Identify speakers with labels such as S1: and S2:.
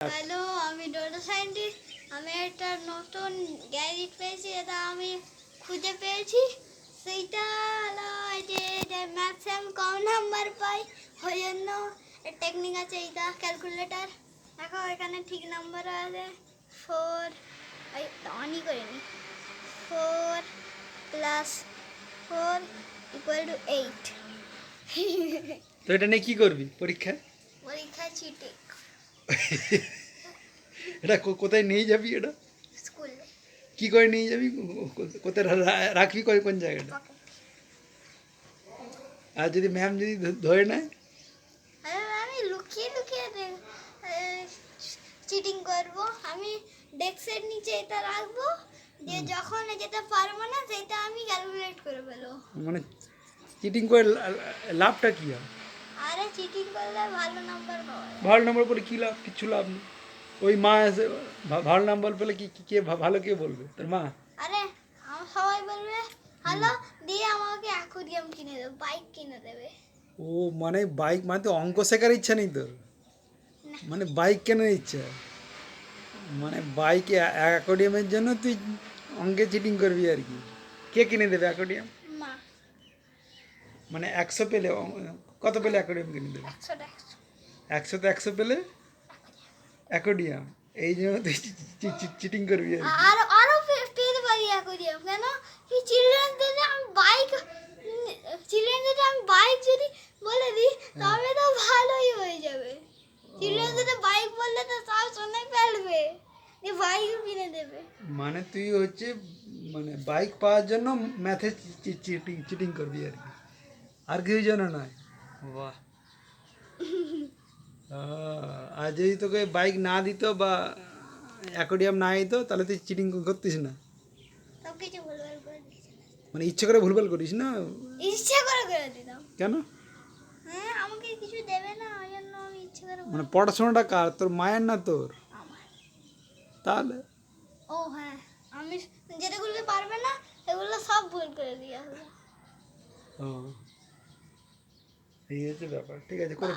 S1: Hello আমি Doda scientist আমি একটা নতুন গ্যাজেট পেয়েছি এটা আমি খুঁজে পেয়েছি। সেইটা হলো যে ম্যাক্সিমাম কম নাম্বার পাই ওই জন্য টেকনিক আছে এইটা ক্যালকুলেটার দেখো এখানে ঠিক নাম্বার আছে ফোর এই অনই করিনি। Four plus four equal to eight
S2: তো এটা নিয়ে কি করবি পরীক্ষায়?
S1: পরীক্ষা চিটে
S2: এটা কোথায় নিয়ে যাবি এটা কি করে নিয়ে যাবি কোথায় রাখবি কই কোন জায়গাটা আর যদি ম্যাম যদি ধরে নেয়
S1: আমি লুকিয়ে লুকিয়ে চিটিং করব আমি ডেস্কের নিচে এটা রাখব যে যখন যেটা পারব না সেটা আমি ক্যালকুলেট করে ফেলব।
S2: মানে চিটিং করে লাভটা কি হয়
S1: চিটিং করলে ভালো নাম্বার পাওয়া যায়।
S2: ভালো নাম্বার পেলে কী লাভ? কিচ্ছু লাভ নেই। ওই মা এসে ভালো নাম্বার পেলে কি কি- ভালো কে বলবে? তোর মা?
S1: আরে আমার সবাই বলবে হ্যালো দিয়ে আমাকে অ্যাকুরিয়াম কিনে দেবে বাইক কিনে দেবে।
S2: ও মানে বাইক মানে তো অঙ্ক শেখার ইচ্ছা নেই তোর? মানে বাইক কেনার ইচ্ছা? মানে বাইক অ্যাকোডিয়ামের জন্য তুই অঙ্কে চিটিং করবি আর কি। কে কিনে দেবে অ্যাকোডিয়াম
S1: মা।
S2: মানে একশো পেলে কত পেলে অ্যাকোডিয়াম কিনে দেবে?
S1: একশো একশো
S2: একশো তো একশো পেলে? অ্যাকোডিয়াম। এই জন্য তুই চিটিং করবি আর।
S1: আরও পেতে পারি অ্যাকুরিয়াম কেন? কি চিলড্রেন ডেতে আমি বাইক চিলড্রেন ডেতে আমি বাইক যদি বলে দিই তবে তো ভালোই হয়ে যাবে। চিলড্রেন ডেতে বাইক বললে তো সব শুনে ফেলবে। যে বাইকও কিনে দেবে।
S2: মানে তুই হচ্ছে মানে বাইক পাওয়ার জন্য ম্যাথে চিটিং চিটিং করবি আর কি। আর কিছুর জন্য নয়। বাহ। আর যদি তোকে বাইক না দিত বা অ্যাকোডিয়াম না দিত তাহলে তুই চিটিং করতিস না। মানে ইচ্ছে করে ভুলভাল করিস না?
S1: ইচ্ছে করে করে দিতাম
S2: কেন?
S1: হ্যাঁ আমাকে কিছু দেবে না ওই জন্য আমি ইচ্ছে করে
S2: মানে পড়াশোনাটা কার? তোর মায়ের না তোর? তাহলে?
S1: ও হ্যাঁ। আমি যেটাগুলো পারবে না এগুলো সব ভুল করে দিয়ে
S2: ও। এই হচ্ছে ব্যাপার। ঠিক আছে করে